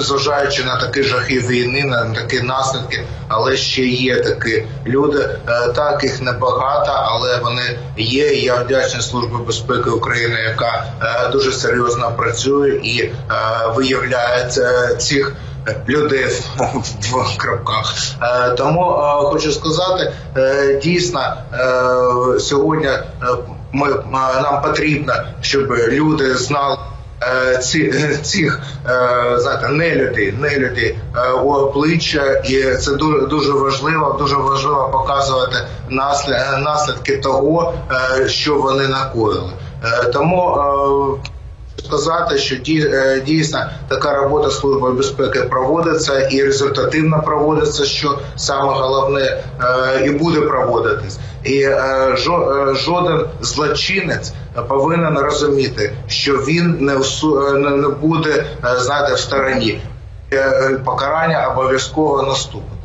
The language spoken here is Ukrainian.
незважаючи на такі жахи війни, на такі наслідки, але ще є такі люди. Е, Так їх небагато, але вони є. Я вдячний Службі безпеки України, яка е, дуже серйозно працює і е, виявляє цих. Людей в крапках. Тому хочу сказати, дійсно сьогодні ми нам потрібно, щоб люди знали. Е, Ці цих е, знаєте, не людей, не людей е, у обличчя, і це дуже дуже важливо. Дуже важливо показувати наслідки, того, е, що вони накоїли. Е, Тому е, сказати, що дій- е, дійсно така робота служби безпеки проводиться і результативно проводиться, що саме головне е, і буде проводитись. І е, е, жоден злочинець повинен розуміти, що він не е, не буде знаєте, в стороні. Покарання обов'язково наступне.